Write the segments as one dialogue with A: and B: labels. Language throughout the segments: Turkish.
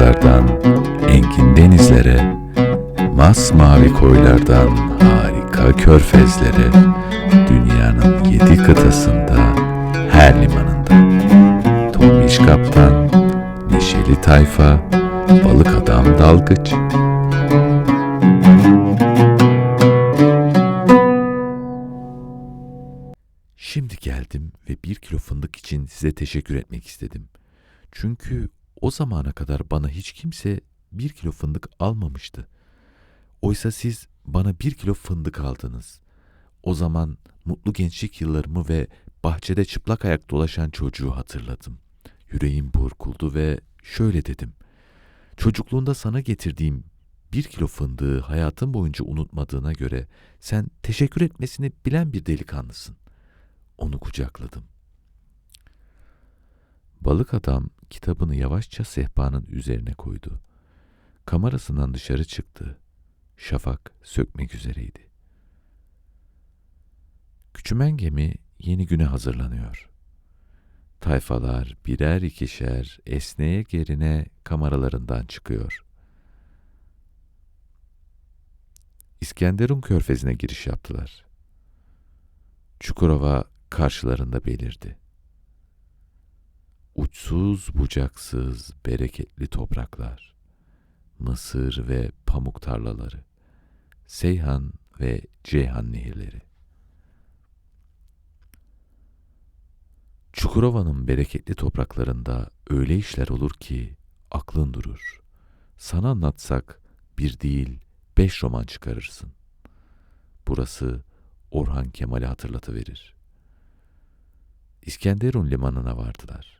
A: ırmaklardan engin denizlere, masmavi koylardan harika körfezlere, dünyanın yedi kıtasında, her limanında. Tombiş kaptan, neşeli tayfa, balık adam dalgıç. Şimdi geldim ve bir kilo fındık için size teşekkür etmek istedim. Çünkü o zamana kadar bana hiç kimse bir kilo fındık almamıştı. Oysa siz bana bir kilo fındık aldınız. O zaman mutlu gençlik yıllarımı ve bahçede çıplak ayak dolaşan çocuğu hatırladım. Yüreğim burkuldu ve şöyle dedim. Çocukluğunda sana getirdiğim bir kilo fındığı hayatın boyunca unutmadığına göre sen teşekkür etmesini bilen bir delikanlısın. Onu kucakladım. Balık adam kitabını yavaşça sehpanın üzerine koydu. Kamerasından dışarı çıktı. Şafak sökmek üzereydi. Küçümen gemi yeni güne hazırlanıyor. Tayfalar birer ikişer esneye gerine kameralarından çıkıyor. İskenderun körfezine giriş yaptılar. Çukurova karşılarında belirdi. Uçsuz bucaksız bereketli topraklar, mısır ve pamuk tarlaları, Seyhan ve Ceyhan nehirleri. Çukurova'nın bereketli topraklarında öyle işler olur ki aklın durur. Sana anlatsak bir değil beş roman çıkarırsın. Burası Orhan Kemal'i hatırlatıverir. İskenderun limanına vardılar.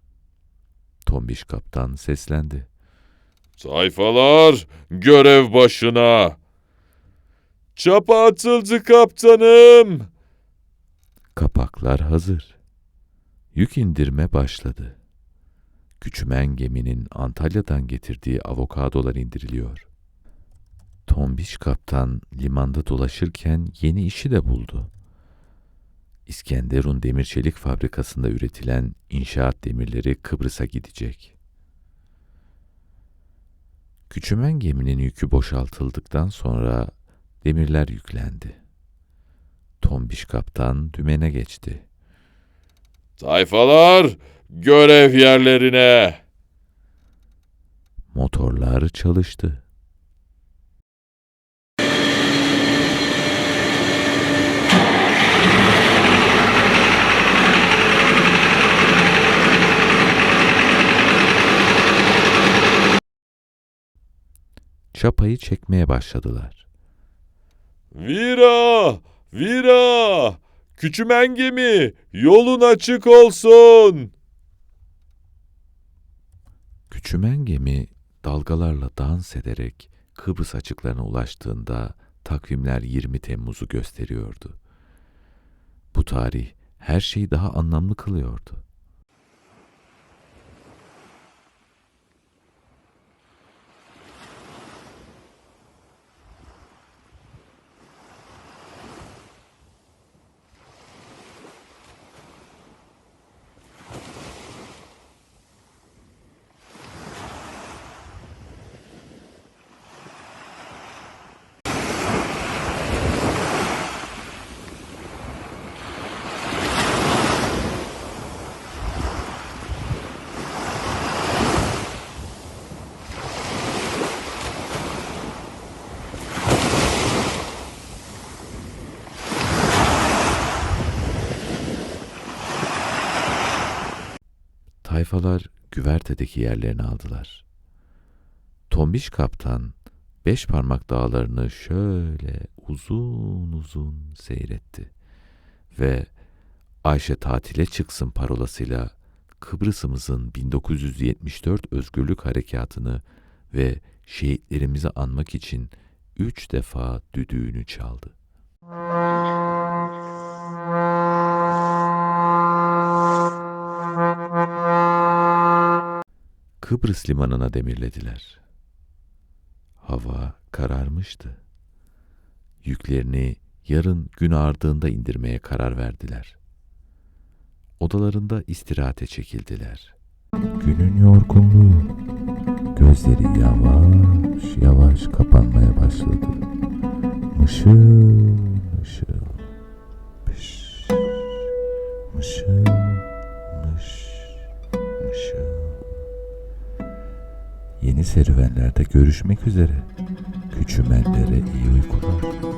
A: Tombiş kaptan seslendi.
B: Sayfalar görev başına. Çapa atıldı kaptanım.
A: Kapaklar hazır. Yük indirme başladı. Küçümen geminin Antalya'dan getirdiği avokadolar indiriliyor. Tombiş kaptan limanda dolaşırken yeni işi de buldu. İskenderun Demir Çelik Fabrikası'nda üretilen inşaat demirleri Kıbrıs'a gidecek. Küçümen geminin yükü boşaltıldıktan sonra demirler yüklendi. Tombiş kaptan dümene geçti.
B: Sayfalar görev yerlerine.
A: Motorlar çalıştı. Çapayı çekmeye başladılar.
B: Vira! Vira! Küçümen gemi yolun açık olsun.
A: Küçümen gemi dalgalarla dans ederek Kıbrıs açıklarına ulaştığında takvimler 20 Temmuz'u gösteriyordu. Bu tarih her şeyi daha anlamlı kılıyordu. Tayfalar güvertedeki yerlerini aldılar. Tombiş kaptan beş parmak dağlarını şöyle uzun uzun seyretti ve Ayşe tatile çıksın parolasıyla Kıbrıs'ımızın 1974 özgürlük harekatını ve şehitlerimizi anmak için üç defa düdüğünü çaldı. Kıbrıs limanına demirlediler. Hava kararmıştı. Yüklerini yarın gün ardığında indirmeye karar verdiler. Odalarında istirahate çekildiler. Günün yorgunluğu, Gözleri yavaş yavaş kapanmaya başladı. Mışıl. Serüvenlerde görüşmek üzere. Küçümenlere iyi uykular.